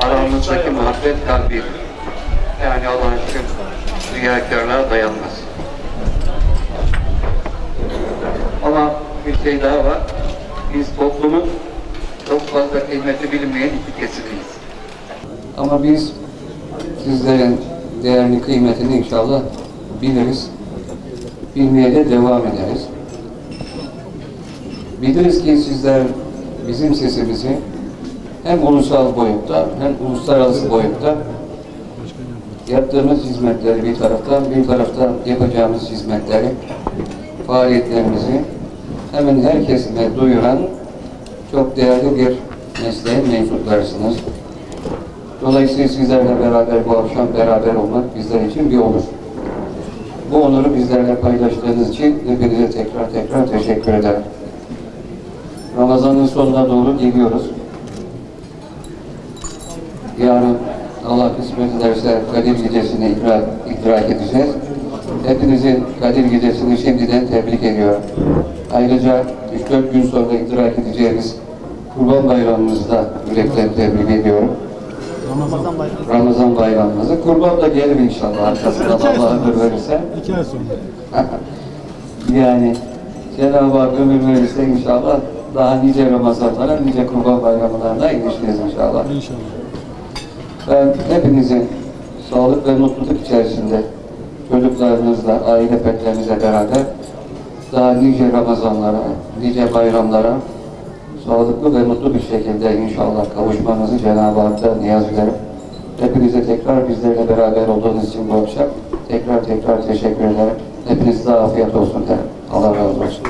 Aramızdaki muhabbet kalbi. Yani Allah aşkına riyakarlığa dayanmaz. Şey daha var. Biz toplumun çok fazla kıymeti bilinmeyen iki kesimiyiz. Ama biz sizlerin değerini, kıymetini inşallah biliriz. Bilmeye de devam ederiz. Biliriz ki sizler bizim sesimizi hem ulusal boyutta hem uluslararası boyutta yaptığımız hizmetleri bir taraftan, bir taraftan yapacağımız hizmetleri, faaliyetlerimizi hemen her kesime duyuran çok değerli bir mesleğin mensuplarısınız. Dolayısıyla sizlerle beraber bu akşam beraber olmak bizler için bir onur. Bu onuru bizlerle paylaştığınız için hepinize tekrar tekrar teşekkür ederim. Ramazanın sonuna doğru geliyoruz. Yarın Allah kısmet ederse Kadir Gecesi'ni idrak, idrak edeceğiz. Hepinizin Kadir Gecesi'ni şimdiden tebrik ediyorum. Ayrıca 3-4 gün sonra idrak edeceğimiz Kurban Bayramımızı da yürekten tebrik ediyorum. Ramazan bayramı. Ramazan bayramımızı. Kurban da gelir inşallah arkasından Allah ömür verirse. İki ay sonra. yani Cenab-ı Hak ömür verirse inşallah daha nice Ramazanlara, nice Kurban Bayramlarına erişiriz inşallah. İnşallah. Ben hepinizin sağlık ve mutluluk içerisinde çocuklarınızla, aile fertlerinizle beraber daha nice Ramazanlara, nice bayramlara sağlıklı ve mutlu bir şekilde inşallah kavuşmanızı Cenab-ı Hak'tan niyaz ederim. Hepinize tekrar bizlerle beraber olduğunuz için bu akşam tekrar tekrar teşekkür ederim. Hepinize afiyet olsun derim. Allah razı olsun.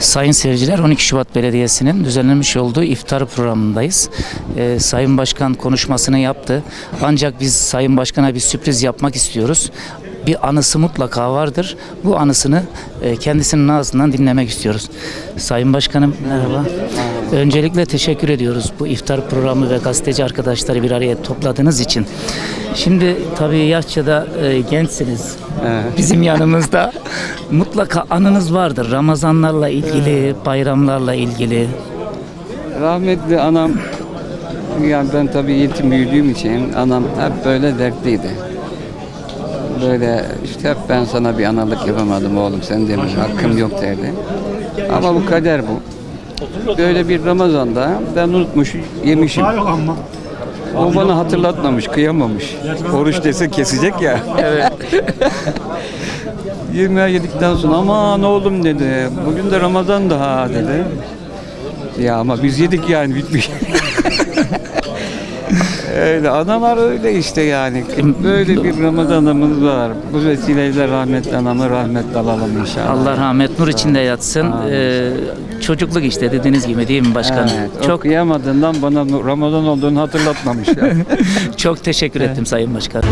Sayın seyirciler 12 Şubat Belediyesi'nin düzenlenmiş olduğu iftar programındayız. Ee, Sayın Başkan konuşmasını yaptı. Ancak biz Sayın Başkan'a bir sürpriz yapmak istiyoruz. Bir anısı mutlaka vardır. Bu anısını e, kendisinin ağzından dinlemek istiyoruz. Sayın Başkanım merhaba. Öncelikle teşekkür ediyoruz bu iftar programı ve gazeteci arkadaşları bir araya topladığınız için. Şimdi tabii yaşça da e, gençsiniz. Bizim yanımızda mutlaka anınız vardır. Ramazanlarla ilgili, bayramlarla ilgili. Rahmetli anam, yani ben tabii yetim büyüdüğüm için anam hep böyle dertliydi. Böyle işte hep ben sana bir analık yapamadım oğlum sen demiş hakkım yok derdi. Ama bu kader bu. Böyle bir Ramazan'da ben unutmuş yemişim. O bana hatırlatmamış, kıyamamış. Oruç dese kesecek ya. Evet. Yemeği yedikten sonra aman oğlum dedi. Bugün de Ramazan daha dedi. Ya ama biz yedik yani bitmiş. öyle analar öyle işte yani. Böyle bir Ramazanımız var. Bu vesileyle rahmetli anamı rahmetle alalım inşallah. Allah rahmet nur içinde yatsın. Ee, çocukluk işte dediğiniz gibi değil mi başkanım? Evet, çok okuyamadığından bana Ramazan olduğunu hatırlatmamış ya. çok teşekkür ettim Sayın Başkanım.